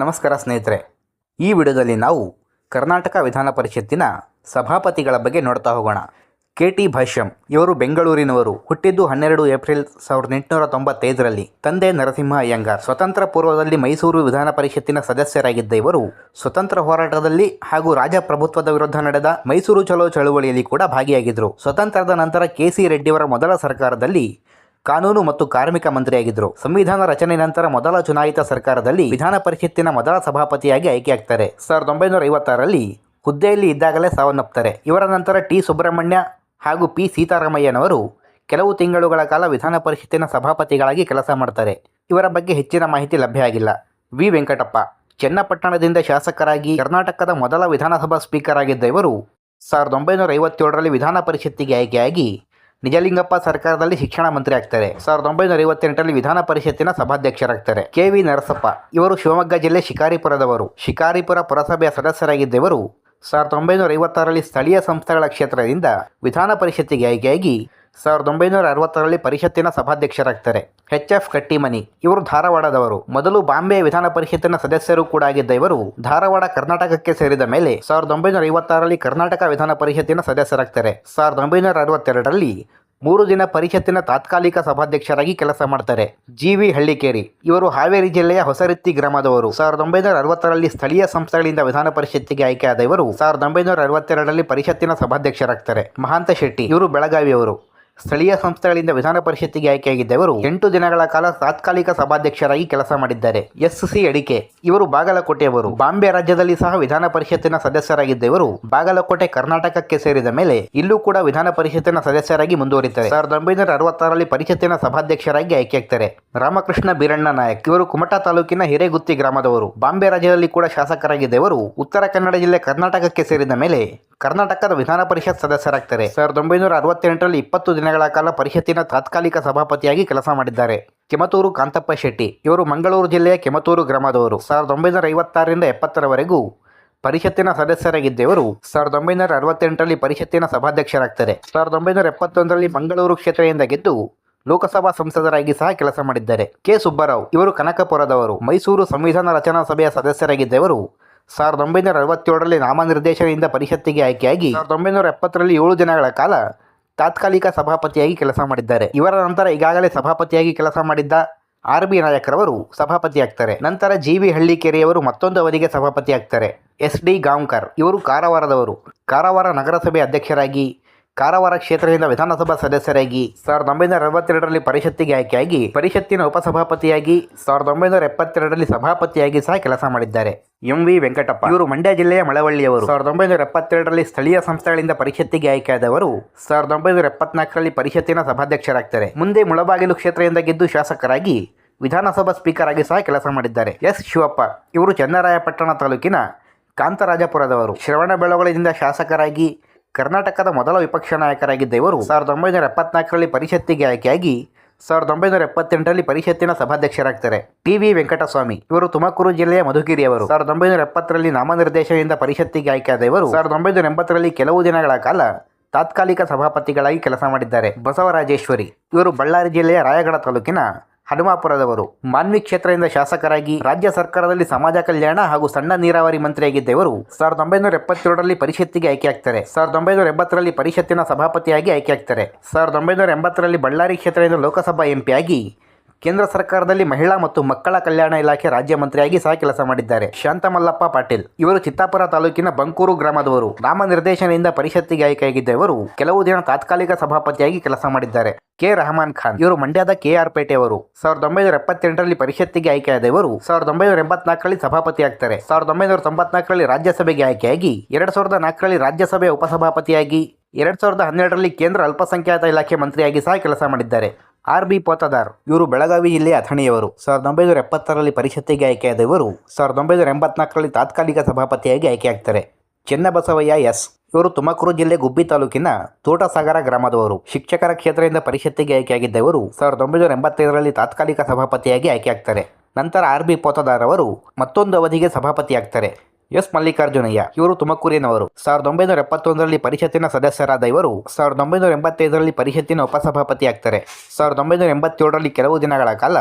ನಮಸ್ಕಾರ ಸ್ನೇಹಿತರೆ. ಈ ವಿಡಿಯೋದಲ್ಲಿ ನಾವು ಕರ್ನಾಟಕ ವಿಧಾನ ಪರಿಷತ್ತಿನ ಸಭಾಪತಿಗಳ ಬಗ್ಗೆ ನೋಡ್ತಾ ಹೋಗೋಣ. ಕೆ ಟಿ ಭಾಷ್ಯಂ ಇವರು ಬೆಂಗಳೂರಿನವರು, ಹುಟ್ಟಿದ್ದು ಹನ್ನೆರಡು ಏಪ್ರಿಲ್ ಸಾವಿರದ ಎಂಟುನೂರ ತೊಂಬತ್ತೈದರಲ್ಲಿ ತಂದೆ ನರಸಿಂಹ ಅಯ್ಯಂಗಾರ್, ಸ್ವತಂತ್ರ ಪೂರ್ವದಲ್ಲಿ ಮೈಸೂರು ವಿಧಾನ ಪರಿಷತ್ತಿನ ಸದಸ್ಯರಾಗಿದ್ದ ಇವರು ಸ್ವತಂತ್ರ ಹೋರಾಟದಲ್ಲಿ ಹಾಗೂ ರಾಜಪ್ರಭುತ್ವದ ವಿರುದ್ಧ ನಡೆದ ಮೈಸೂರು ಚಲೋ ಚಳುವಳಿಯಲ್ಲಿ ಕೂಡ ಭಾಗಿಯಾಗಿದ್ದರು ಸ್ವತಂತ್ರದ ನಂತರ ಕೆ ಸಿ ರೆಡ್ಡಿಯವರ ಮೊದಲ ಸರ್ಕಾರದಲ್ಲಿ ಕಾನೂನು ಮತ್ತು ಕಾರ್ಮಿಕ ಮಂತ್ರಿಯಾಗಿದ್ದರು. ಸಂವಿಧಾನ ರಚನೆ ನಂತರ ಮೊದಲ ಚುನಾಯಿತ ಸರ್ಕಾರದಲ್ಲಿ ವಿಧಾನ ಪರಿಷತ್ತಿನ ಮೊದಲ ಸಭಾಪತಿಯಾಗಿ ಆಯ್ಕೆಯಾಗ್ತಾರೆ. ಸಾವಿರದ ಒಂಬೈನೂರ ಐವತ್ತಾರರಲ್ಲಿ ಹುದ್ದೆಯಲ್ಲಿ ಇದ್ದಾಗಲೇ ಸಾವನ್ನಪ್ಪುತ್ತಾರೆ ಇವರ ನಂತರ ಟಿ. ಸುಬ್ರಹ್ಮಣ್ಯ ಹಾಗೂ ಪಿ. ಸೀತಾರಾಮಯ್ಯನವರು ಕೆಲವು ತಿಂಗಳುಗಳ ಕಾಲ ವಿಧಾನ ಪರಿಷತ್ತಿನ ಸಭಾಪತಿಗಳಾಗಿ ಕೆಲಸ ಮಾಡ್ತಾರೆ. ಇವರ ಬಗ್ಗೆ ಹೆಚ್ಚಿನ ಮಾಹಿತಿ ಲಭ್ಯ ಆಗಿಲ್ಲ. ವಿ. ವೆಂಕಟಪ್ಪ, ಚನ್ನಪಟ್ಟಣದಿಂದ ಶಾಸಕರಾಗಿ ಕರ್ನಾಟಕದ ಮೊದಲ ವಿಧಾನಸಭಾ ಸ್ಪೀಕರ್ ಆಗಿದ್ದ ಇವರು ಸಾವಿರದ ಒಂಬೈನೂರ ಐವತ್ತೇಳರಲ್ಲಿ ವಿಧಾನ ಪರಿಷತ್ತಿಗೆ ಆಯ್ಕೆಯಾಗಿ ನಿಜಲಿಂಗಪ್ಪ ಸರ್ಕಾರದಲ್ಲಿ ಶಿಕ್ಷಣ ಮಂತ್ರಿ ಆಗ್ತಾರೆ ಸಾವಿರದ ಒಂಬೈನೂರ ಐವತ್ತೆಂಟರಲ್ಲಿ ವಿಧಾನ ಪರಿಷತ್ತಿನ ಸಭಾಧ್ಯಕ್ಷರಾಗ್ತಾರೆ. K V Narasappa. ಇವರು ಶಿವಮೊಗ್ಗ ಜಿಲ್ಲೆ ಶಿಕಾರಿಪುರದವರು. ಶಿಕಾರಿಪುರ ಪುರಸಭೆಯ ಸದಸ್ಯರಾಗಿದ್ದವರು ಸಾವಿರದ ಒಂಬೈನೂರ ಐವತ್ತಾರರಲ್ಲಿ ಸ್ಥಳೀಯ ಸಂಸ್ಥೆಗಳ ಕ್ಷೇತ್ರದಿಂದ ವಿಧಾನ ಪರಿಷತ್ತಿಗೆ ಆಯ್ಕೆಯಾಗಿ ಸಾವಿರದ ಒಂಬೈನೂರ ಅರವತ್ತರಲ್ಲಿ ಪರಿಷತ್ತಿನ ಸಭಾಧ್ಯಕ್ಷರಾಗ್ತಾರೆ. ಎಚ್ ಎಫ್ ಕಟ್ಟಿಮನಿ, ಇವರು ಧಾರವಾಡದವರು. ಮೊದಲು ಬಾಂಬೆ ವಿಧಾನ ಪರಿಷತ್ತಿನ ಸದಸ್ಯರು ಕೂಡ ಆಗಿದ್ದ ಇವರು ಧಾರವಾಡ ಕರ್ನಾಟಕಕ್ಕೆ ಸೇರಿದ ಮೇಲೆ ಸಾವಿರದ ಒಂಬೈನೂರ ಐವತ್ತಾರರಲ್ಲಿ ಕರ್ನಾಟಕ ವಿಧಾನ ಪರಿಷತ್ತಿನ ಸದಸ್ಯರಾಗ್ತಾರೆ. ಸಾವಿರದ ಒಂಬೈನೂರ ಅರವತ್ತೆರಡರಲ್ಲಿ ಮೂರು ದಿನ ಪರಿಷತ್ತಿನ ತಾತ್ಕಾಲಿಕ ಸಭಾಧ್ಯಕ್ಷರಾಗಿ ಕೆಲಸ ಮಾಡ್ತಾರೆ. ಜಿ ವಿ ಹಳ್ಳಿಕೇರಿ, ಇವರು ಹಾವೇರಿ ಜಿಲ್ಲೆಯ ಹೊಸರಿತ್ತಿ ಗ್ರಾಮದವರು. ಸಾವಿರದ ಒಂಬೈನೂರ ಅರವತ್ತರಲ್ಲಿ ಸ್ಥಳೀಯ ಸಂಸ್ಥೆಗಳಿಂದ ವಿಧಾನ ಪರಿಷತ್ತಿಗೆ ಆಯ್ಕೆಯಾದ ಇವರು ಸಾವಿರದ ಒಂಬೈನೂರ ಅರವತ್ತೆರಡರಲ್ಲಿ ಪರಿಷತ್ತಿನ ಸಭಾಧ್ಯಕ್ಷರಾಗ್ತಾರೆ. ಮಹಾಂತ ಶೆಟ್ಟಿ, ಇವರು ಬೆಳಗಾವಿಯವರು. ಸ್ಥಳೀಯ ಸಂಸ್ಥೆಗಳಿಂದ ವಿಧಾನ ಪರಿಷತ್ತಿಗೆ ಆಯ್ಕೆಯಾಗಿದ್ದವರು ಎಂಟು ದಿನಗಳ ಕಾಲ ತಾತ್ಕಾಲಿಕ ಸಭಾಧ್ಯಕ್ಷರಾಗಿ ಕೆಲಸ ಮಾಡಿದ್ದಾರೆ. ಎಸ್ ಸಿ ಅಡಿಕೆ, ಇವರು ಬಾಗಲಕೋಟೆಯವರು. ಬಾಂಬೆ ರಾಜ್ಯದಲ್ಲಿ ಸಹ ವಿಧಾನ ಪರಿಷತ್ತಿನ ಸದಸ್ಯರಾಗಿದ್ದ ಇವರು ಬಾಗಲಕೋಟೆ ಕರ್ನಾಟಕಕ್ಕೆ ಸೇರಿದ ಮೇಲೆ ಇಲ್ಲೂ ಕೂಡ ವಿಧಾನ ಪರಿಷತ್ತಿನ ಸದಸ್ಯರಾಗಿ ಮುಂದುವರಿತಾರೆ. ಸಾವಿರದ ಒಂಬೈನೂರ ಅರವತ್ತಾರರಲ್ಲಿ ಪರಿಷತ್ತಿನ ಸಭಾಧ್ಯಕ್ಷರಾಗಿ ಆಯ್ಕೆಯಾಗ್ತಾರೆ. ರಾಮಕೃಷ್ಣ ಬೀರಣ್ಣ ನಾಯಕ್, ಇವರು ಕುಮಟಾ ತಾಲೂಕಿನ ಹಿರೇಗುತ್ತಿ ಗ್ರಾಮದವರು. ಬಾಂಬೆ ರಾಜ್ಯದಲ್ಲಿ ಕೂಡ ಶಾಸಕರಾಗಿದ್ದ ಇವರು ಉತ್ತರ ಕನ್ನಡ ಜಿಲ್ಲೆ ಕರ್ನಾಟಕಕ್ಕೆ ಸೇರಿದ ಮೇಲೆ ಕರ್ನಾಟಕದ ವಿಧಾನ ಪರಿಷತ್ ಸದಸ್ಯರಾಗ್ತಾರೆ. ಸಾವಿರದ ಒಂಬೈನೂರ ಅರವತ್ತೆಂಟರಲ್ಲಿ ಇಪ್ಪತ್ತು ದಿನಗಳ ಕಾಲ ಪರಿಷತ್ತಿನ ತಾತ್ಕಾಲಿಕ ಸಭಾಪತಿಯಾಗಿ ಕೆಲಸ ಮಾಡಿದ್ದಾರೆ. ಕೆಮತೂರು ಕಾಂತಪ್ಪ ಶೆಟ್ಟಿ, ಇವರು ಮಂಗಳೂರು ಜಿಲ್ಲೆಯ ಕೆಮತೂರು ಗ್ರಾಮದವರು. ಸಾವಿರದ ಒಂಬೈನೂರ ಐವತ್ತಾರರಿಂದ ಎಪ್ಪತ್ತರವರೆಗೂ ಪರಿಷತ್ತಿನ ಸದಸ್ಯರಾಗಿದ್ದವರು ಸಾವಿರದ ಒಂಬೈನೂರ ಅರವತ್ತೆಂಟರಲ್ಲಿ ಪರಿಷತ್ತಿನ ಸಭಾಧ್ಯಕ್ಷರಾಗ್ತಾರೆ. ಸಾವಿರದ ಒಂಬೈನೂರ ಎಪ್ಪತ್ತೊಂದರಲ್ಲಿ ಮಂಗಳೂರು ಕ್ಷೇತ್ರದಿಂದ ಗೆದ್ದು ಲೋಕಸಭಾ ಸಂಸದರಾಗಿ ಸಹ ಕೆಲಸ ಮಾಡಿದ್ದಾರೆ. ಕೆ. ಸುಬ್ಬರಾವ್, ಇವರು ಕನಕಪುರದವರು. ಮೈಸೂರು ಸಂವಿಧಾನ ರಚನಾ ಸಭೆಯ ಸದಸ್ಯರಾಗಿದ್ದ ಇವರು ಸಾವಿರದ ಒಂಬೈನೂರ ಅರವತ್ತೇಳರಲ್ಲಿ ನಾಮನಿರ್ದೇಶನದಿಂದ ಪರಿಷತ್ತಿಗೆ ಆಯ್ಕೆಯಾಗಿ ಸಾವಿರದ ಒಂಬೈನೂರ ಎಪ್ಪತ್ತರಲ್ಲಿ ಏಳು ದಿನಗಳ ಕಾಲ ತಾತ್ಕಾಲಿಕ ಸಭಾಪತಿಯಾಗಿ ಕೆಲಸ ಮಾಡಿದ್ದಾರೆ. ಇವರ ನಂತರ ಈಗಾಗಲೇ ಸಭಾಪತಿಯಾಗಿ ಕೆಲಸ ಮಾಡಿದ್ದ ಆರ್ ಬಿ ನಾಯಕರವರು ಸಭಾಪತಿಯಾಗ್ತಾರೆ. ನಂತರ ಜಿ ವಿ ಹಳ್ಳಿಕೆರೆಯವರು ಮತ್ತೊಂದು ಅವಧಿಗೆ ಸಭಾಪತಿಯಾಗ್ತಾರೆ. ಎಸ್ ಡಿ ಗಾಂವ್ಕರ್ ಇವರು ಕಾರವಾರದವರು. ಕಾರವಾರ ನಗರಸಭೆ ಅಧ್ಯಕ್ಷರಾಗಿ ಕಾರವಾರ ಕ್ಷೇತ್ರದಿಂದ ವಿಧಾನಸಭಾ ಸದಸ್ಯರಾಗಿ ಸಾವಿರದ ಒಂಬೈನೂರ ಅರವತ್ತೆರಡರಲ್ಲಿ ಪರಿಷತ್ತಿಗೆ ಆಯ್ಕೆಯಾಗಿ, ಪರಿಷತ್ತಿನ ಉಪಸಭಾಪತಿಯಾಗಿ ಸಾವಿರದ ಒಂಬೈನೂರ ಎಪ್ಪತ್ತೆರಡರಲ್ಲಿ ಸಭಾಪತಿಯಾಗಿ ಸಹ ಕೆಲಸ ಮಾಡಿದ್ದಾರೆ. M V Venkatappa. ಇವರು ಮಂಡ್ಯ ಜಿಲ್ಲೆಯ ಮಳವಳ್ಳಿಯವರು. ಸಾವಿರದ ಒಂಬೈನೂರ ಎಪ್ಪತ್ತೆರಡರಲ್ಲಿ ಸ್ಥಳೀಯ ಸಂಸ್ಥೆಗಳಿಂದ ಪರಿಷತ್ತಿಗೆ ಆಯ್ಕೆಯಾದವರು ಸಾವಿರದ ಒಂಬೈನೂರ ಎಪ್ಪತ್ನಾಲ್ಕರಲ್ಲಿ ಪರಿಷತ್ತಿನ ಸಭಾಧ್ಯಕ್ಷರಾಗ್ತಾರೆ. ಮುಂದೆ ಮುಳಬಾಗಿಲು ಕ್ಷೇತ್ರದಿಂದ ಗೆದ್ದು ಶಾಸಕರಾಗಿ ವಿಧಾನಸಭಾ ಸ್ಪೀಕರ್ ಆಗಿ ಸಹ ಕೆಲಸ ಮಾಡಿದ್ದಾರೆ. ಎಸ್ ಶಿವಪ್ಪ. ಇವರು ಚನ್ನರಾಯಪಟ್ಟಣ ತಾಲೂಕಿನ ಕಾಂತರಾಜಪುರದವರು. ಶ್ರವಣಬೆಳಗೊಳದಿಂದ ಶಾಸಕರಾಗಿ ಕರ್ನಾಟಕದ ಮೊದಲ ವಿಪಕ್ಷ ನಾಯಕರಾಗಿದ್ದ ಇವರು ಸಾವಿರದ ಒಂಬೈನೂರ ಎಪ್ಪತ್ನಾಲ್ಕರಲ್ಲಿ ಪರಿಷತ್ತಿಗೆ ಆಯ್ಕೆಯಾಗಿ ಸಾವಿರದ ಒಂಬೈನೂರ ಎಪ್ಪತ್ತೆಂಟರಲ್ಲಿ ಪರಿಷತ್ತಿನ ಸಭಾಧ್ಯಕ್ಷರಾಗ್ತಾರೆ. T V Venkataswamy. ಇವರು ತುಮಕೂರು ಜಿಲ್ಲೆಯ ಮಧುಗಿರಿಯವರು. ಸಾವಿರದ ಒಂಬೈನೂರ ಎಪ್ಪತ್ತರಲ್ಲಿ ನಾಮನಿರ್ದೇಶನದಿಂದ ಪರಿಷತ್ತಿಗೆ ಆಯ್ಕೆಯಾದ ಇವರು ಸಾವಿರದ ಒಂಬೈನೂರ ಎಂಬತ್ತರಲ್ಲಿ ಕೆಲವು ದಿನಗಳ ಕಾಲ ತಾತ್ಕಾಲಿಕ ಸಭಾಪತಿಗಳಾಗಿ ಕೆಲಸ ಮಾಡಿದ್ದಾರೆ. ಬಸವರಾಜೇಶ್ವರಿ. ಇವರು ಬಳ್ಳಾರಿ ಜಿಲ್ಲೆಯ ರಾಯಗಢ ತಾಲೂಕಿನ ಹನುಮಾಪುರದವರು. ಮಾನ್ವಿ ಕ್ಷೇತ್ರದಿಂದ ಶಾಸಕರಾಗಿ ರಾಜ್ಯ ಸರ್ಕಾರದಲ್ಲಿ ಸಮಾಜ ಕಲ್ಯಾಣ ಹಾಗೂ ಸಣ್ಣ ನೀರಾವರಿ ಮಂತ್ರಿಯಾಗಿದ್ದ ಇವರು ಸಾವಿರದ ಒಂಬೈನೂರ ಎಪ್ಪತ್ತೇಳರಲ್ಲಿ ಪರಿಷತ್ತಿಗೆ ಆಯ್ಕೆಯಾಗ್ತಾರೆ. ಸಾವಿರದ ಒಂಬೈನೂರ ಎಂಬತ್ತರಲ್ಲಿ ಪರಿಷತ್ತಿನ ಸಭಾಪತಿಯಾಗಿ ಆಯ್ಕೆಯಾಗ್ತಾರೆ. ಸಾವಿರದ ಒಂಬೈನೂರ ಎಂಬತ್ತರಲ್ಲಿ ಬಳ್ಳಾರಿ ಕ್ಷೇತ್ರದಿಂದ ಲೋಕಸಭಾ ಎಂಪಿಯಾಗಿ ಕೇಂದ್ರ ಸರ್ಕಾರದಲ್ಲಿ ಮಹಿಳಾ ಮತ್ತು ಮಕ್ಕಳ ಕಲ್ಯಾಣ ಇಲಾಖೆ ರಾಜ್ಯ ಮಂತ್ರಿಯಾಗಿ ಸಹ ಕೆಲಸ ಮಾಡಿದ್ದಾರೆ. ಶಾಂತಮಲ್ಲಪ್ಪ ಪಾಟೀಲ್ ಇವರು ಚಿತ್ತಾಪುರ ತಾಲೂಕಿನ ಬಂಕೂರು ಗ್ರಾಮದವರು. ನಾಮನಿರ್ದೇಶನದಿಂದ ಪರಿಷತ್ತಿಗೆ ಆಯ್ಕೆಯಾಗಿದ್ದ ಇವರು ಕೆಲವು ದಿನ ತಾತ್ಕಾಲಿಕ ಸಭಾಪತಿಯಾಗಿ ಕೆಲಸ ಮಾಡಿದ್ದಾರೆ. ಕೆ ರಹಮಾನ್ ಖಾನ್ ಇವರು ಮಂಡ್ಯದ ಕೆ ಆರ್ ಪೇಟೆಯವರು ಸಾವಿರದ ಒಂಬೈನೂರ ಎಪ್ಪತ್ತೆಂಟರಲ್ಲಿ ಪರಿಷತ್ತಿಗೆ ಆಯ್ಕೆಯಾದ ಇವರು ಸಾವಿರದ ಒಂಬೈನೂರ ಎಂಬತ್ನಾಲ್ಕರಲ್ಲಿ ಸಭಾಪತಿ ಆಗ್ತಾರೆ ಸಾವಿರದ ಒಂಬೈನೂರ ತೊಂಬತ್ನಾಲ್ಕರಲ್ಲಿ ರಾಜ್ಯಸಭೆಗೆ ಆಯ್ಕೆಯಾಗಿ, ಎರಡ್ ಸಾವಿರದ ನಾಲ್ಕರಲ್ಲಿ ರಾಜ್ಯಸಭೆಯ ಉಪಸಭಾಪತಿಯಾಗಿ ಎರಡ್ ಸಾವಿರದ ಹನ್ನೆರಡರಲ್ಲಿ ಕೇಂದ್ರ ಅಲ್ಪಸಂಖ್ಯಾತ ಇಲಾಖೆ ಮಂತ್ರಿಯಾಗಿ ಸಹ ಕೆಲಸ ಮಾಡಿದ್ದಾರೆ. ಆರ್ ಬಿ ಪೋತದಾರ್, ಇವರು ಬೆಳಗಾವಿ ಜಿಲ್ಲೆಯ ಅಥಣಿಯವರು. ಸಾವಿರದ ಒಂಬೈನೂರ ಎಪ್ಪತ್ತರಲ್ಲಿ ಪರಿಷತ್ತಿಗೆ ಆಯ್ಕೆಯಾದ ಇವರು ಸಾವಿರದ ಒಂಬೈನೂರ ಎಂಬತ್ನಾಲ್ಕರಲ್ಲಿ ತಾತ್ಕಾಲಿಕ ಸಭಾಪತಿಯಾಗಿ ಆಯ್ಕೆಯಾಗ್ತಾರೆ. ಚೆನ್ನಬಸವಯ್ಯ ಎಸ್. ಇವರು ತುಮಕೂರು ಜಿಲ್ಲೆ ಗುಬ್ಬಿ ತಾಲೂಕಿನ ತೋಟಸಾಗರ ಗ್ರಾಮದವರು. ಶಿಕ್ಷಕರ ಕ್ಷೇತ್ರದಿಂದ ಪರಿಷತ್ತಿಗೆ ಆಯ್ಕೆಯಾಗಿದ್ದ ಇವರು ಸಾವಿರದ ಒಂಬೈನೂರ ಎಂಬತ್ತೈದರಲ್ಲಿ ತಾತ್ಕಾಲಿಕ ಸಭಾಪತಿಯಾಗಿ ಆಯ್ಕೆಯಾಗ್ತಾರೆ. ನಂತರ ಆರ್ ಬಿ ಪೋತದಾರ್ ಅವರು ಮತ್ತೊಂದು ಅವಧಿಗೆ ಸಭಾಪತಿಯಾಗ್ತಾರೆ. ಎಸ್ ಮಲ್ಲಿಕಾರ್ಜುನಯ್ಯ. ಇವರು ತುಮಕೂರಿನವರು. ಸಾವಿರದ ಒಂಬೈನೂರ ಎಪ್ಪತ್ತೊಂದರಲ್ಲಿ ಪರಿಷತ್ತಿನ ಸದಸ್ಯರಾದ ಇವರು ಸಾವಿರದ ಒಂಬೈನೂರ ಎಂಬತ್ತೈದರಲ್ಲಿ ಪರಿಷತ್ತಿನ ಉಪಸಭಾಪತಿ ಆಗ್ತಾರೆ. ಸಾವಿರದ ಒಂಬೈನೂರ ಎಂಬತ್ತೇಳರಲ್ಲಿ ಕೆಲವು ದಿನಗಳ ಕಾಲ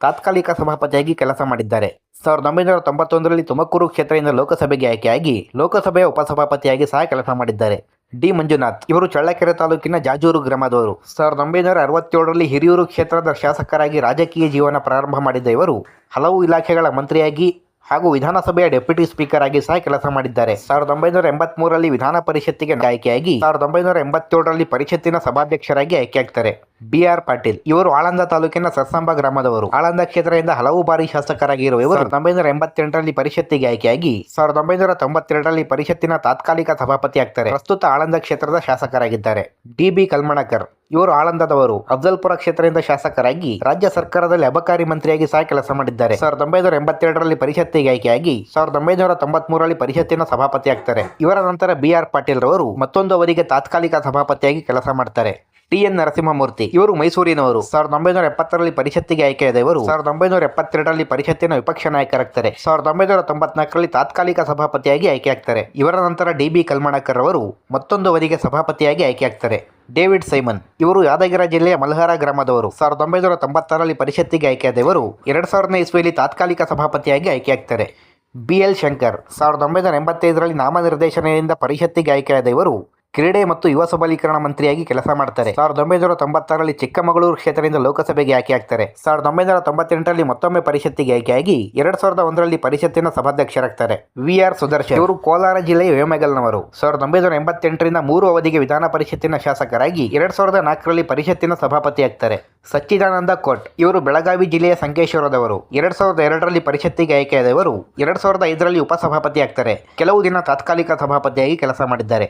ತಾತ್ಕಾಲಿಕ ಸಭಾಪತಿಯಾಗಿ ಕೆಲಸ ಮಾಡಿದ್ದಾರೆ. ಸಾವಿರದ ಒಂಬೈನೂರ ತೊಂಬತ್ತೊಂದರಲ್ಲಿ ತುಮಕೂರು ಕ್ಷೇತ್ರದಿಂದ ಲೋಕಸಭೆಗೆ ಆಯ್ಕೆಯಾಗಿ ಲೋಕಸಭೆಯ ಉಪಸಭಾಪತಿಯಾಗಿ ಸಹ ಕೆಲಸ ಮಾಡಿದ್ದಾರೆ. ಡಿ ಮಂಜುನಾಥ್. ಇವರು ಚಳ್ಳಕೆರೆ ತಾಲೂಕಿನ ಜಾಜೂರು ಗ್ರಾಮದವರು. ಸಾವಿರದ ಒಂಬೈನೂರ ಅರವತ್ತೇಳರಲ್ಲಿ ಹಿರಿಯೂರು ಕ್ಷೇತ್ರದ ಶಾಸಕರಾಗಿ ರಾಜಕೀಯ ಜೀವನ ಪ್ರಾರಂಭ ಮಾಡಿದ್ದ ಇವರು ಹಲವು ಇಲಾಖೆಗಳ ಮಂತ್ರಿಯಾಗಿ ಹಾಗೂ ವಿಧಾನಸಭೆಯ ಡೆಪ್ಯೂಟಿ ಸ್ಪೀಕರ್ ಆಗಿ ಸಹ ಕೆಲಸ ಮಾಡಿದ್ದಾರೆ. ಸಾವಿರದ ಒಂಬೈನೂರ ಎಂಬತ್ಮೂರರಲ್ಲಿ ವಿಧಾನ ಪರಿಷತ್ತಿಗೆ ಆಯ್ಕೆಯಾಗಿ ಸಾವಿರದ ಒಂಬೈನೂರ ಎಂಬತ್ತೇಳರಲ್ಲಿ ಪರಿಷತ್ತಿನ ಸಭಾಧ್ಯಕ್ಷರಾಗಿ ಆಯ್ಕೆಯಾಗ್ತಾರೆ. B R Patil. ಇವರು ಆಳಂದ ತಾಲೂಕಿನ ಸತ್ಸಂಬ ಗ್ರಾಮದವರು. ಆಳಂದ ಕ್ಷೇತ್ರದಿಂದ ಹಲವು ಬಾರಿ ಶಾಸಕರಾಗಿರುವ ಇವರು ಸಾವಿರದ ಒಂಬೈನೂರ ಎಂಬತ್ತೆಂಟರಲ್ಲಿ ಪರಿಷತ್ತಿಗೆ ಆಯ್ಕೆಯಾಗಿ ಸಾವಿರದ ಒಂಬೈನೂರ ತೊಂಬತ್ತೆರಡರಲ್ಲಿ ಪರಿಷತ್ತಿನ ತಾತ್ಕಾಲಿಕ ಸಭಾಪತಿ ಆಗ್ತಾರೆ. ಪ್ರಸ್ತುತ ಆಳಂದ ಕ್ಷೇತ್ರದ ಶಾಸಕರಾಗಿದ್ದಾರೆ. D B Kalmankar. ಇವರು ಆಳಂದದವರು. ಅಫ್ಜಲ್ಪುರ ಕ್ಷೇತ್ರದಿಂದ ಶಾಸಕರಾಗಿ ರಾಜ್ಯ ಸರ್ಕಾರದಲ್ಲಿ ಅಬಕಾರಿ ಮಂತ್ರಿಯಾಗಿ ಸಹ ಕೆಲಸ ಮಾಡಿದ್ದಾರೆ. ಸಾವಿರದ ಒಂಬೈನೂರ ಎಂಬತ್ತೆರಡರಲ್ಲಿ ಪರಿಷತ್ತಿಗೆ ಆಯ್ಕೆಯಾಗಿ ಸಾವಿರದ ಒಂಬೈನೂರ ತೊಂಬತ್ಮೂರರಲ್ಲಿ ಪರಿಷತ್ತಿನ ಸಭಾಪತಿ ಆಗ್ತಾರೆ. ಇವರ ನಂತರ ಬಿ ಆರ್ ಪಾಟೀಲ್ ರವರು ಮತ್ತೊಂದು ಅವಧಿಗೆ ತಾತ್ಕಾಲಿಕ ಸಭಾಪತಿಯಾಗಿ ಕೆಲಸ ಮಾಡ್ತಾರೆ. ಟಿ ಎನ್ ನರಸಿಂಹಮೂರ್ತಿ, ಇವರು ಮೈಸೂರಿನವರು. ಸಾವಿರದ ಒಂಬೈನೂರ ಎಪ್ಪತ್ತರಲ್ಲಿ ಪರಿಷತ್ತಿಗೆ ಆಯ್ಕೆಯಾದ ಇವರು ಸಾವಿರದ ಒಂಬೈನೂರ ಎಪ್ಪತ್ತೆರಡರಲ್ಲಿ ಪರಿಷತ್ತಿನ ವಿಪಕ್ಷ ನಾಯಕರಾಗ್ತಾರೆ. ಸಾವಿರದ ಒಂಬೈನೂರ ತೊಂಬತ್ನಾಲ್ಕರಲ್ಲಿ ತಾತ್ಕಾಲಿಕ ಸಭಾಪತಿಯಾಗಿ ಆಯ್ಕೆಯಾಗ್ತಾರೆ. ಇವರ ನಂತರ ಡಿ ಬಿ ಕಲ್ಮಣಕರ್ ಅವರು ಮತ್ತೊಂದು ಅವಧಿಗೆ ಸಭಾಪತಿಯಾಗಿ ಆಯ್ಕೆಯಾಗ್ತಾರೆ. David Simon. ಇವರು ಯಾದಗಿರಿ ಜಿಲ್ಲೆಯ ಮಲ್ಹಾರ ಗ್ರಾಮದವರು. ಸಾವಿರದ ಒಂಬೈನೂರ ತೊಂಬತ್ತಾರರಲ್ಲಿ ಪರಿಷತ್ತಿಗೆ ಆಯ್ಕೆಯಾದವರು, ಎರಡು ಸಾವಿರನೇ ಇಸ್ವಿಯಲ್ಲಿ ತಾತ್ಕಾಲಿಕ ಸಭಾಪತಿಯಾಗಿ ಆಯ್ಕೆಯಾಗ್ತಾರೆ. B L Shankar. ಸಾವಿರದ ಒಂಬೈನೂರ ಎಂಬತ್ತೈದರಲ್ಲಿ ನಾಮನಿರ್ದೇಶನದಿಂದ ಪರಿಷತ್ತಿಗೆ ಆಯ್ಕೆಯಾದ ಇವರು ಕ್ರೀಡೆ ಮತ್ತು ಯುವ ಸಬಲೀಕರಣ ಮಂತ್ರಿಯಾಗಿ ಕೆಲಸ ಮಾಡ್ತಾರೆ. ಸಾವಿರದ ಒಂಬೈನೂರ ತೊಂಬತ್ತಾರರಲ್ಲಿ ಚಿಕ್ಕಮಗಳೂರು ಕ್ಷೇತ್ರದಿಂದ ಲೋಕಸಭೆಗೆ ಆಯ್ಕೆಯಾಗ್ತಾರೆ ಸಾವಿರದ ಒಂಬೈನೂರ ತೊಂಬತ್ತೆಂಟರಲ್ಲಿ ಮತ್ತೊಮ್ಮೆ ಪರಿಷತ್ತಿಗೆ ಆಯ್ಕೆಯಾಗಿ ಎರಡ್ ಸಾವಿರದ ಒಂದರಲ್ಲಿ ಪರಿಷತ್ತಿನ ಸಭಾಧ್ಯಕ್ಷರಾಗ್ತಾರೆ. ವಿ. ಆರ್. ಸುದರ್ಶನ್. ಇವರು ಕೋಲಾರ ಜಿಲ್ಲೆಯ ವೇಮಗಲ್ನವರು ಸಾವಿರದ ಒಂಬೈನೂರ ಎಂಬತ್ತೆಂಟರಿಂದ ಮೂರು ಅವಧಿಗೆ ವಿಧಾನ ಪರಿಷತ್ತಿನ ಶಾಸಕರಾಗಿ ಎರಡ್ ಸಾವಿರದ ನಾಲ್ಕರಲ್ಲಿ ಪರಿಷತ್ತಿನ ಸಭಾಪತಿಯಾಗ್ತಾರೆ. ಸಚ್ಚಿದಾನಂದ ಕೋಟ್. ಇವರು ಬೆಳಗಾವಿ ಜಿಲ್ಲೆಯ ಸಂಕೇಶ್ವರದವರು. ಎರಡ್ ಸಾವಿರದ ಎರಡರಲ್ಲಿ ಪರಿಷತ್ತಿಗೆ ಆಯ್ಕೆಯಾದವರು ಎರಡ್ ಸಾವಿರದ ಐದರಲ್ಲಿ ಉಪಸಭಾಪತಿ ಆಗ್ತಾರೆ ಕೆಲವು ದಿನ ತಾತ್ಕಾಲಿಕ ಸಭಾಪತಿಯಾಗಿ ಕೆಲಸ ಮಾಡಿದ್ದಾರೆ.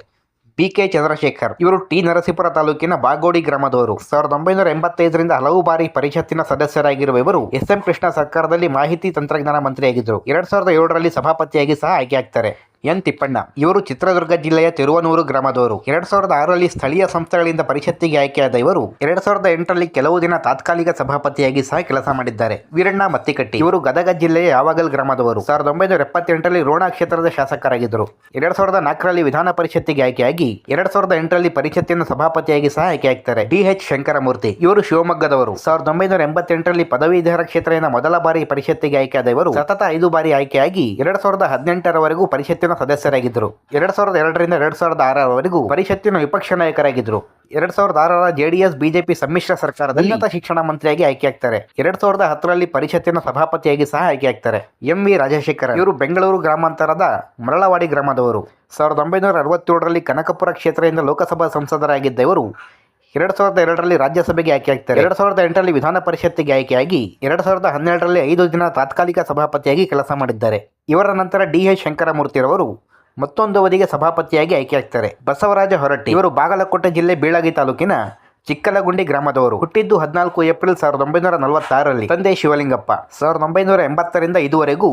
B K Chandrashekar. ಇವರು ಟಿ ನರಸೀಪುರ ತಾಲೂಕಿನ ಬಾಗೋಡಿ ಗ್ರಾಮದವರು. ಸಾವಿರದ ಒಂಬೈನೂರ ಎಂಬತ್ತೈದರಿಂದ ಹಲವು ಬಾರಿ ಪರಿಷತ್ತಿನ ಸದಸ್ಯರಾಗಿರುವ ಇವರು ಎಸ್ ಎಂ ಕೃಷ್ಣ ಸರ್ಕಾರದಲ್ಲಿ ಮಾಹಿತಿ ತಂತ್ರಜ್ಞಾನ ಮಂತ್ರಿಯಾಗಿದ್ದರು. ಎರಡ್ ಸಾವಿರದ ಏಳರಲ್ಲಿ ಸಭಾಪತಿಯಾಗಿ ಸಹ ಆಯ್ಕೆಯಾಗ್ತಾರೆ. ಎನ್ ತಿಪ್ಪಣ್ಣ. ಇವರು ಚಿತ್ರದುರ್ಗ ಜಿಲ್ಲೆಯ ತಿರುವನೂರು ಗ್ರಾಮದವರು. ಎರಡ್ ಸಾವಿರದ ಆರರಲ್ಲಿ ಸ್ಥಳೀಯ ಸಂಸ್ಥೆಗಳಿಂದ ಪರಿಷತ್ತಿಗೆ ಆಯ್ಕೆಯಾದ ಇವರು, ಎರಡ್ ಸಾವಿರದ ಎಂಟರಲ್ಲಿ ಕೆಲವು ದಿನ ತಾತ್ಕಾಲಿಕ ಸಭಾಪತಿಯಾಗಿ ಸಹ ಕೆಲಸ ಮಾಡಿದ್ದಾರೆ. ವೀರಣ್ಣ ಮತ್ತಿಕಟ್ಟಿ. ಇವರು ಗದಗ ಜಿಲ್ಲೆಯ ಯಾವಾಗಲ್ ಗ್ರಾಮದವರು. ಸಾವಿರದ ಒಂಬೈನೂರ ಎಪ್ಪತ್ತೆಂಟರಲ್ಲಿ ರೋಣ ಕ್ಷೇತ್ರದ ಶಾಸಕರಾಗಿದ್ದರು. ಎರಡ್ ಸಾವಿರದ ನಾಲ್ಕರಲ್ಲಿ ವಿಧಾನ ಪರಿಷತ್ತಿಗೆ ಆಯ್ಕೆಯಾಗಿ, ಎರಡ್ ಸಾವಿರದ ಎಂಟರಲ್ಲಿ ಪರಿಷತ್ತಿನ ಸಭಾಪತಿಯಾಗಿ ಸಹ ಆಯ್ಕೆಯಾಗ್ತಾರೆ. D H Shankaramurthy. ಇವರು ಶಿವಮೊಗ್ಗದವರು. ಸಾವಿರದ ಒಂಬೈನೂರ ಎಂಬತ್ತೆಂಟರಲ್ಲಿ ಪದವೀಧರ ಕ್ಷೇತ್ರದಿಂದ ಮೊದಲ ಬಾರಿ ಪರಿಷತ್ತಿಗೆ ಆಯ್ಕೆಯಾದ ಇವರು, ಸತತ ಐದು ಬಾರಿ ಆಯ್ಕೆಯಾಗಿ, ಎರಡ್ ಸಾವಿರದ ಹದಿನೆಂಟರವರೆಗೂ ಪರಿಷತ್ತಿನ ಸದಸ್ಯರಾಗಿದ್ದರು. ಎರಡ್ ಸಾವಿರದ ಎರಡರಿಂದ ಎರಡ್ ಸಾವಿರದ ಆರರವರೆಗೂ ಪರಿಷತ್ತಿನ ವಿಪಕ್ಷ ನಾಯಕರಾಗಿದ್ದರು. ಎರಡ್ ಸಾವಿರದ ಆರರ ಜೆಡಿಎಸ್, ಬಿಜೆಪಿ ಸಮ್ಮಿಶ್ರ ಸರ್ಕಾರದಲ್ಲಿ ಉನ್ನತ ಶಿಕ್ಷಣ ಮಂತ್ರಿಯಾಗಿ ಆಯ್ಕೆಯಾಗ್ತಾರೆ. ಎರಡ್ ಸಾವಿರದ ಹತ್ತರಲ್ಲಿ ಪರಿಷತ್ತಿನ ಸಭಾಪತಿಯಾಗಿ ಸಹ ಆಯ್ಕೆಯಾಗ್ತಾರೆ. ಎಂ ವಿ ರಾಜಶೇಖರ ಇವರು ಬೆಂಗಳೂರು ಗ್ರಾಮಾಂತರದ ಮರಳವಾಡಿ ಗ್ರಾಮದವರು. ಸಾವಿರದ ಒಂಬೈನೂರ ಅರವತ್ತೇಳರಲ್ಲಿ ಕನಕಪುರ ಕ್ಷೇತ್ರದಿಂದ ಲೋಕಸಭಾ ಸಂಸದರಾಗಿದ್ದ ಇವರು ಎರಡ್ ಸಾವಿರದ ಎರಡರಲ್ಲಿ ರಾಜ್ಯಸಭೆಗೆ ಆಯ್ಕೆ ಆಗ್ತಾರೆ ಎರಡು ಸಾವಿರದ ಎಂಟರಲ್ಲಿ ವಿಧಾನ ಪರಿಷತ್ತಿಗೆ ಆಯ್ಕೆಯಾಗಿ, ಎರಡು ಸಾವಿರದ ಹನ್ನೆರಡರಲ್ಲಿ ಐದು ದಿನ ತಾತ್ಕಾಲಿಕ ಸಭಾಪತಿಯಾಗಿ ಕೆಲಸ ಮಾಡಿದ್ದಾರೆ. ಇವರ ನಂತರ ಡಿ ಎಚ್ ಶಂಕರಮೂರ್ತಿರವರು ಮತ್ತೊಂದು ಅವಧಿಗೆ ಸಭಾಪತಿಯಾಗಿ ಆಯ್ಕೆಯಾಗ್ತಾರೆ. ಬಸವರಾಜ ಹೊರಟ್ಟಿ ಇವರು ಬಾಗಲಕೋಟೆ ಜಿಲ್ಲೆ ಬೀಳಗಿ ತಾಲೂಕಿನ ಚಿಕ್ಕಲಗುಂಡಿ ಗ್ರಾಮದವರು. ಹುಟ್ಟಿದ್ದು ಹದಿನಾಲ್ಕು ಏಪ್ರಿಲ್ ಸಾವಿರದ ಒಂಬೈನೂರ ನಲವತ್ತಾರರಲ್ಲಿ. ತಂದೆ ಶಿವಲಿಂಗಪ್ಪ. ಸಾವಿರದ ಒಂಬೈನೂರ ಎಂಬತ್ತರಿಂದ ಇದುವರೆಗೂ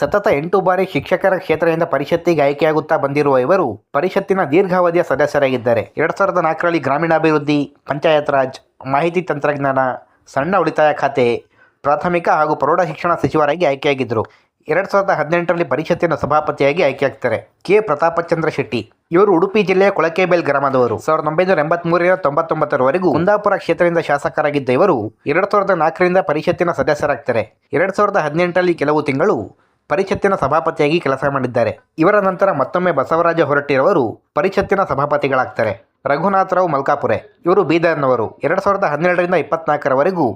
ಸತತ ಎಂಟು ಬಾರಿ ಶಿಕ್ಷಕರ ಕ್ಷೇತ್ರದಿಂದ ಪರಿಷತ್ತಿಗೆ ಆಯ್ಕೆಯಾಗುತ್ತಾ ಬಂದಿರುವ ಇವರು ಪರಿಷತ್ತಿನ ದೀರ್ಘಾವಧಿಯ ಸದಸ್ಯರಾಗಿದ್ದಾರೆ. ಎರಡ್ ಸಾವಿರದ ನಾಲ್ಕರಲ್ಲಿ ಗ್ರಾಮೀಣಾಭಿವೃದ್ಧಿ, ಪಂಚಾಯತ್ ರಾಜ್, ಮಾಹಿತಿ ತಂತ್ರಜ್ಞಾನ, ಸಣ್ಣ ಉಳಿತಾಯ ಖಾತೆ, ಪ್ರಾಥಮಿಕ ಹಾಗೂ ಪ್ರೌಢ ಶಿಕ್ಷಣ ಸಚಿವರಾಗಿ ಆಯ್ಕೆಯಾಗಿದ್ದರು. ಎರಡ್ ಸಾವಿರದ ಹದಿನೆಂಟರಲ್ಲಿ ಪರಿಷತ್ತಿನ ಸಭಾಪತಿಯಾಗಿ ಆಯ್ಕೆಯಾಗ್ತಾರೆ. ಕೆ. ಪ್ರತಾಪಚಂದ್ರ ಶೆಟ್ಟಿ. ಇವರು ಉಡುಪಿ ಜಿಲ್ಲೆಯ ಕೊಳಕೆಬೇಲ್ ಗ್ರಾಮದವರು. ಸಾವಿರದ ಒಂಬೈನೂರ ಎಂಬತ್ಮೂರರಿಂದ ತೊಂಬತ್ತೊಂಬತ್ತರವರೆಗೂ ಕುಂದಾಪುರ ಕ್ಷೇತ್ರದಿಂದ ಶಾಸಕರಾಗಿದ್ದ ಇವರು ಎರಡು ಸಾವಿರದ ನಾಲ್ಕರಿಂದ ಪರಿಷತ್ತಿನ ಸದಸ್ಯರಾಗ್ತಾರೆ. ಎರಡು ಸಾವಿರದ ಹದಿನೆಂಟರಲ್ಲಿ ಕೆಲವು ತಿಂಗಳು ಪರಿಷತ್ತಿನ ಸಭಾಪತಿಯಾಗಿ ಕೆಲಸ ಮಾಡಿದ್ದಾರೆ. ಇವರ ನಂತರ ಮತ್ತೊಮ್ಮೆ ಬಸವರಾಜ ಹೊರಟ್ಟಿರವರು ಪರಿಷತ್ತಿನ ಸಭಾಪತಿಗಳಾಗ್ತಾರೆ. ರಘುನಾಥರಾವ್ ಮಲ್ಕಾಪುರೆ, ಇವರು ಬೀದರ್ನವರು. ಎರಡು ಸಾವಿರದ ಹನ್ನೆರಡರಿಂದ ಇಪ್ಪತ್ನಾಲ್ಕರವರೆಗೂ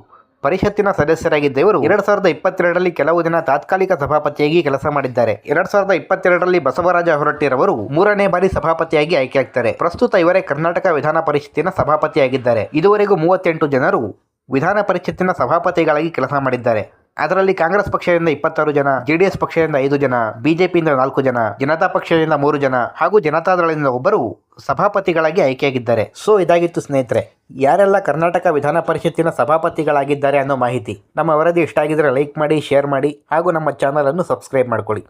ಪರಿಷತ್ತಿನ ಸದಸ್ಯರಾಗಿದ್ದ ಇವರು ಎರಡು ಸಾವಿರದ ಇಪ್ಪತ್ತೆರಡರಲ್ಲಿ ಕೆಲವು ದಿನ ತಾತ್ಕಾಲಿಕ ಸಭಾಪತಿಯಾಗಿ ಕೆಲಸ ಮಾಡಿದ್ದಾರೆ. ಎರಡು ಸಾವಿರದ ಇಪ್ಪತ್ತೆರಡರಲ್ಲಿ ಬಸವರಾಜ ಹೊರಟ್ಟಿರವರು ಮೂರನೇ ಬಾರಿ ಸಭಾಪತಿಯಾಗಿ ಆಯ್ಕೆಯಾಗ್ತಾರೆ. ಪ್ರಸ್ತುತ ಇವರೇ ಕರ್ನಾಟಕ ವಿಧಾನ ಪರಿಷತ್ತಿನ ಸಭಾಪತಿಯಾಗಿದ್ದಾರೆ. ಇದುವರೆಗೂ ಮೂವತ್ತೆಂಟು ಜನರು ವಿಧಾನ ಪರಿಷತ್ತಿನ ಸಭಾಪತಿಗಳಾಗಿ ಕೆಲಸ ಮಾಡಿದ್ದಾರೆ. ಅದರಲ್ಲಿ ಕಾಂಗ್ರೆಸ್ ಪಕ್ಷದಿಂದ ಇಪ್ಪತ್ತಾರು ಜನ ಜೆಡಿಎಸ್ ಪಕ್ಷದಿಂದ ಐದು ಜನ ಬಿಜೆಪಿಯಿಂದ ನಾಲ್ಕು ಜನ, ಜನತಾ ಪಕ್ಷದಿಂದ ಮೂರು ಜನ ಹಾಗೂ ಜನತಾದಳದಿಂದ ಒಬ್ಬರು ಸಭಾಪತಿಗಳಾಗಿ ಆಯ್ಕೆಯಾಗಿದ್ದಾರೆ. ಸೊ ಇದಾಗಿತ್ತು ಸ್ನೇಹಿತರೆ, ಯಾರೆಲ್ಲ ಕರ್ನಾಟಕ ವಿಧಾನ ಪರಿಷತ್ತಿನ ಸಭಾಪತಿಗಳಾಗಿದ್ದಾರೆ ಅನ್ನೋ ಮಾಹಿತಿ ನಮ್ಮ ವರದಿ ಇಷ್ಟ ಆಗಿದ್ರೆ ಲೈಕ್ ಮಾಡಿ, ಶೇರ್ ಮಾಡಿ ಹಾಗೂ ನಮ್ಮ ಚಾನಲನ್ನು ಸಬ್ಸ್ಕ್ರೈಬ್ ಮಾಡ್ಕೊಳ್ಳಿ.